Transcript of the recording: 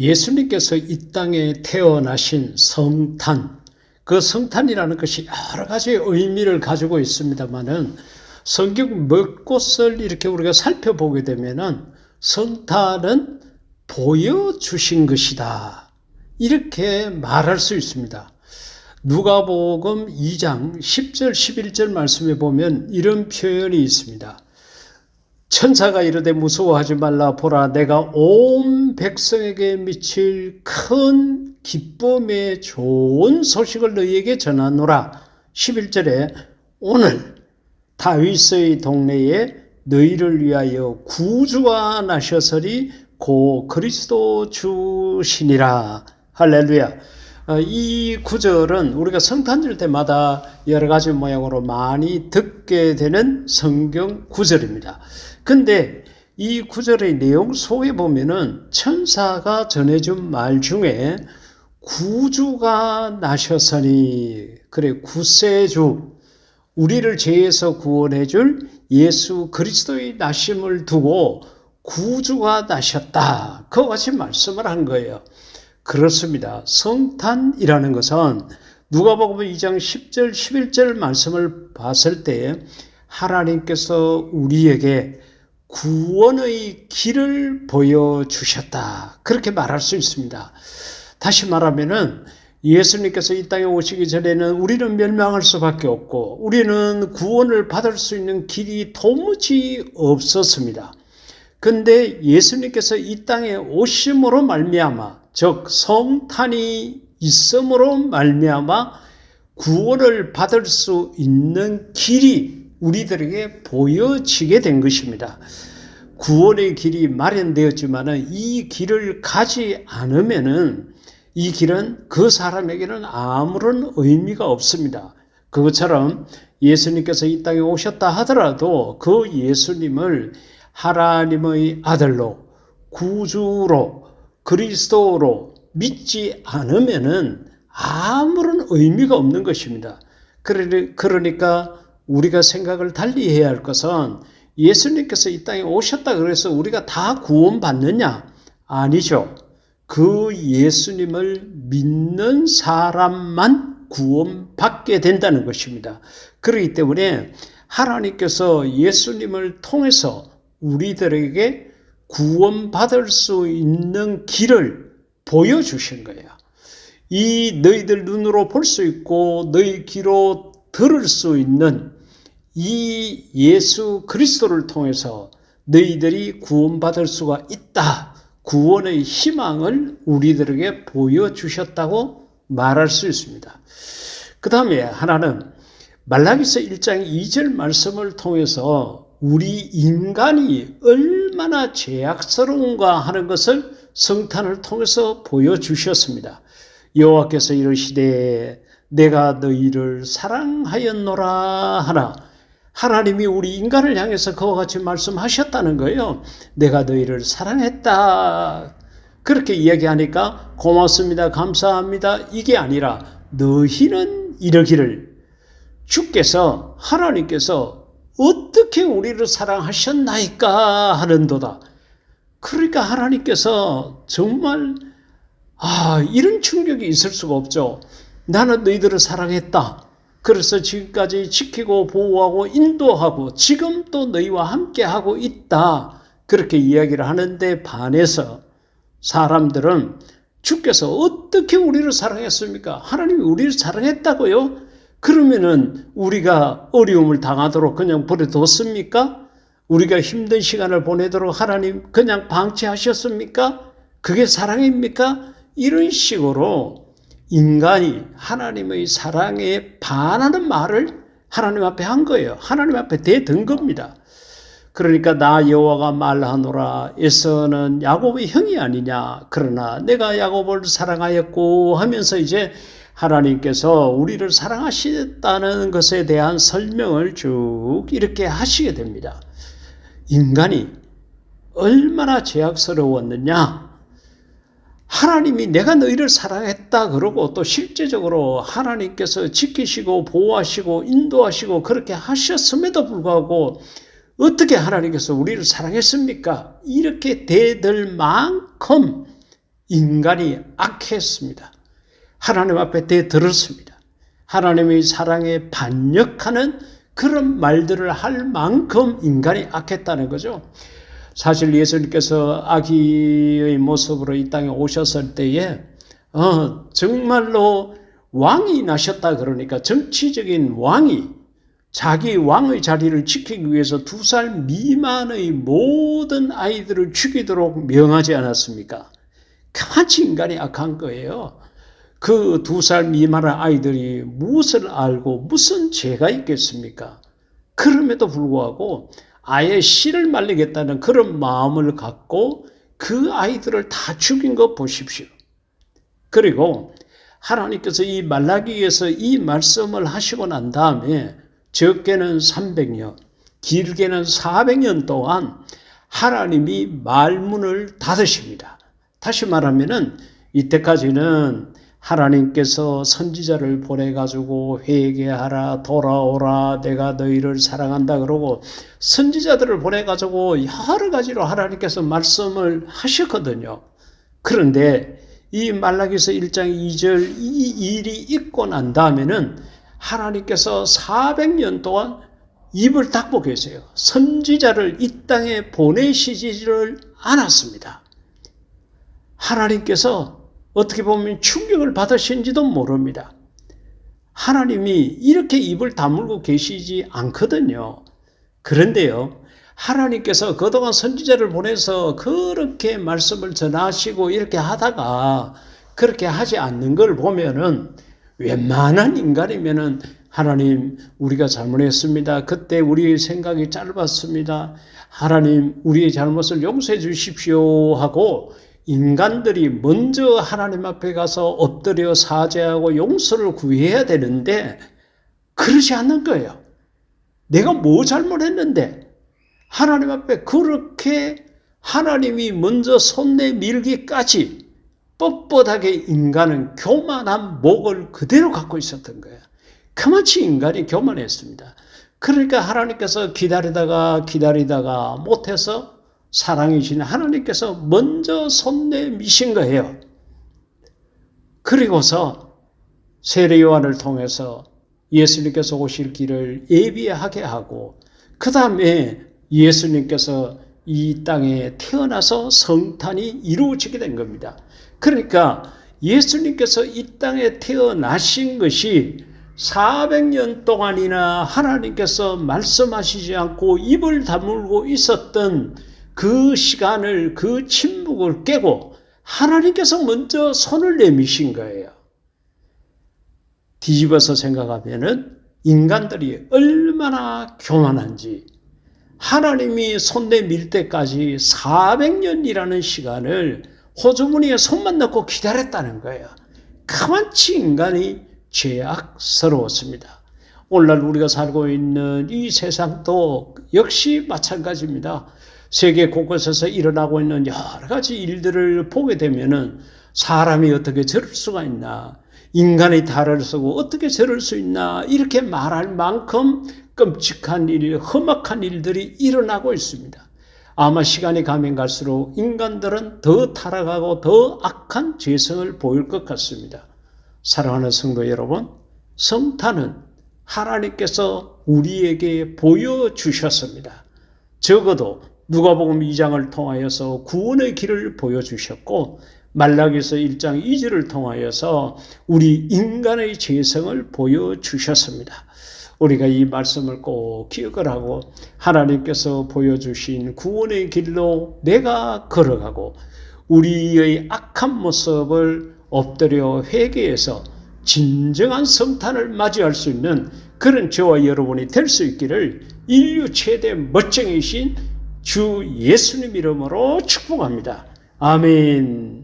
예수님께서 이 땅에 태어나신 성탄, 그 성탄이라는 것이 여러 가지 의미를 가지고 있습니다만은 성경 몇 곳을 이렇게 우리가 살펴보게 되면은 성탄은 보여주신 것이다. 이렇게 말할 수 있습니다. 누가복음 2장 10절 11절 말씀에 보면 이런 표현이 있습니다. 천사가 이르되 무서워하지 말라 보라 내가 온 백성에게 미칠 큰 기쁨의 좋은 소식을 너희에게 전하노라. 11절에 오늘 다윗의 동네에 너희를 위하여 구주가 나셔서리 고 그리스도 주시니라. 할렐루야. 어, 이 구절은 우리가 성탄절 때마다 여러 가지 모양으로 많이 듣게 되는 성경 구절입니다. 근데 이 구절의 내용 속에 보면은 천사가 전해준 말 중에 구주가 나셔서니 그래 구세주 우리를 죄에서 구원해 줄 예수 그리스도의 나심을 두고 구주가 나셨다. 그와 같이 말씀을 한 거예요. 그렇습니다. 성탄이라는 것은 누가복음 2장 10절 11절 말씀을 봤을 때 하나님께서 우리에게 구원의 길을 보여 주셨다. 그렇게 말할 수 있습니다. 다시 말하면은 예수님께서 이 땅에 오시기 전에는 우리는 멸망할 수밖에 없고 우리는 구원을 받을 수 있는 길이 도무지 없었습니다. 근데 예수님께서 이 땅에 오심으로 말미암아 즉 성탄이 있음으로 말미암아 구원을 받을 수 있는 길이 우리들에게 보여지게 된 것입니다. 구원의 길이 마련되었지만은 이 길을 가지 않으면은 이 길은 그 사람에게는 아무런 의미가 없습니다. 그것처럼 예수님께서 이 땅에 오셨다 하더라도 그 예수님을 하나님의 아들로 구주로 그리스도로 믿지 않으면은 아무런 의미가 없는 것입니다. 그러니까 우리가 생각을 달리 해야 할 것은 예수님께서 이 땅에 오셨다 그래서 우리가 다 구원받느냐? 아니죠. 그 예수님을 믿는 사람만 구원받게 된다는 것입니다. 그렇기 때문에 하나님께서 예수님을 통해서 우리들에게 구원받을 수 있는 길을 보여주신 거예요. 이 너희들 눈으로 볼 수 있고 너희 귀로 들을 수 있는 이 예수 그리스도를 통해서 너희들이 구원받을 수가 있다. 구원의 희망을 우리들에게 보여주셨다고 말할 수 있습니다. 그 다음에 하나는 말라기서 1장 2절 말씀을 통해서 우리 인간이 얼 마나 죄악스러운가 하는 것을 성탄을 통해서 보여주셨습니다. 여호와께서 이르시되 내가 너희를 사랑하였노라 하나 하나님이 우리 인간을 향해서 그와 같이 말씀하셨다는 거예요. 내가 너희를 사랑했다. 그렇게 이야기하니까 고맙습니다. 감사합니다. 이게 아니라 너희는 이러기를 주께서 하나님께서 어떻게 우리를 사랑하셨나이까 하는도다. 그러니까 하나님께서 정말 아, 이런 충격이 있을 수가 없죠. 나는 너희들을 사랑했다. 그래서 지금까지 지키고 보호하고 인도하고 지금 또 너희와 함께 하고 있다. 그렇게 이야기를 하는데 반해서 사람들은 주께서 어떻게 우리를 사랑했습니까? 하나님이 우리를 사랑했다고요? 그러면은 우리가 어려움을 당하도록 그냥 버려뒀습니까? 우리가 힘든 시간을 보내도록 하나님 그냥 방치하셨습니까? 그게 사랑입니까? 이런 식으로 인간이 하나님의 사랑에 반하는 말을 하나님 앞에 한 거예요. 하나님 앞에 대든 겁니다. 그러니까 나 여호와가 말하노라 에서는 야곱의 형이 아니냐 그러나 내가 야곱을 사랑하였고 하면서 이제 하나님께서 우리를 사랑하시다는 것에 대한 설명을 쭉 이렇게 하시게 됩니다. 인간이 얼마나 죄악스러웠느냐 하나님이 내가 너희를 사랑했다 그러고 또 실제적으로 하나님께서 지키시고 보호하시고 인도하시고 그렇게 하셨음에도 불구하고 어떻게 하나님께서 우리를 사랑했습니까? 이렇게 대들 만큼 인간이 악했습니다. 하나님 앞에 대들었습니다. 하나님의 사랑에 반역하는 그런 말들을 할 만큼 인간이 악했다는 거죠. 사실 예수님께서 아기의 모습으로 이 땅에 오셨을 때에 어, 정말로 왕이 나셨다 그러니까 정치적인 왕이 자기 왕의 자리를 지키기 위해서 두 살 미만의 모든 아이들을 죽이도록 명하지 않았습니까? 그만치 인간이 악한 거예요. 그 두 살 미만의 아이들이 무엇을 알고 무슨 죄가 있겠습니까? 그럼에도 불구하고 아예 씨를 말리겠다는 그런 마음을 갖고 그 아이들을 다 죽인 거 보십시오. 그리고 하나님께서 이 말라기에서 이 말씀을 하시고 난 다음에 적게는 300년, 길게는 400년 동안 하나님이 말문을 닫으십니다. 다시 말하면은 이때까지는 하나님께서 선지자를 보내가지고 회개하라, 돌아오라, 내가 너희를 사랑한다 그러고 선지자들을 보내가지고 여러 가지로 하나님께서 말씀을 하셨거든요. 그런데 이 말라기서 1장 2절 이 일이 있고 난 다음에는 하나님께서 400년 동안 입을 닫고 계세요. 선지자를 이 땅에 보내시지를 않았습니다. 하나님께서 어떻게 보면 충격을 받으신지도 모릅니다. 하나님이 이렇게 입을 다물고 계시지 않거든요. 그런데요, 하나님께서 그동안 선지자를 보내서 그렇게 말씀을 전하시고 이렇게 하다가 그렇게 하지 않는 걸 보면은 웬만한 인간이면은 하나님 우리가 잘못했습니다. 그때 우리의 생각이 짧았습니다. 하나님 우리의 잘못을 용서해 주십시오 하고 인간들이 먼저 하나님 앞에 가서 엎드려 사죄하고 용서를 구해야 되는데 그러지 않는 거예요. 내가 뭐 잘못했는데 하나님 앞에 그렇게 하나님이 먼저 손 내밀기까지 뻣뻣하게 인간은 교만한 목을 그대로 갖고 있었던 거예요. 그만치 인간이 교만했습니다. 그러니까 하나님께서 기다리다가 기다리다가 못해서 사랑이신 하나님께서 먼저 손 내미신 거예요. 그리고서 세례 요한을 통해서 예수님께서 오실 길을 예비하게 하고 그 다음에 예수님께서 이 땅에 태어나서 성탄이 이루어지게 된 겁니다. 그러니까 예수님께서 이 땅에 태어나신 것이 400년 동안이나 하나님께서 말씀하시지 않고 입을 다물고 있었던 그 시간을, 그 침묵을 깨고 하나님께서 먼저 손을 내미신 거예요. 뒤집어서 생각하면은 인간들이 얼마나 교만한지 하나님이 손 내밀 때까지 400년이라는 시간을 호주머니에 손만 넣고 기다렸다는 거예요. 가만치 인간이 죄악스러웠습니다. 오늘날 우리가 살고 있는 이 세상도 역시 마찬가지입니다. 세계 곳곳에서 일어나고 있는 여러 가지 일들을 보게 되면은 사람이 어떻게 저럴 수가 있나? 인간의 달을 쓰고 어떻게 저럴 수 있나? 이렇게 말할 만큼 끔찍한 일, 험악한 일들이 일어나고 있습니다. 아마 시간이 가면 갈수록 인간들은 더 타락하고 더 악한 죄성을 보일 것 같습니다. 사랑하는 성도 여러분, 성탄은 하나님께서 우리에게 보여주셨습니다. 적어도 누가복음 2장을 통하여서 구원의 길을 보여주셨고 말라기서 1장 2절을 통하여서 우리 인간의 죄성을 보여주셨습니다. 우리가 이 말씀을 꼭 기억을 하고 하나님께서 보여주신 구원의 길로 내가 걸어가고 우리의 악한 모습을 엎드려 회개해서 진정한 성탄을 맞이할 수 있는 그런 저와 여러분이 될 수 있기를 인류 최대 멋쟁이신 주 예수님 이름으로 축복합니다. 아멘.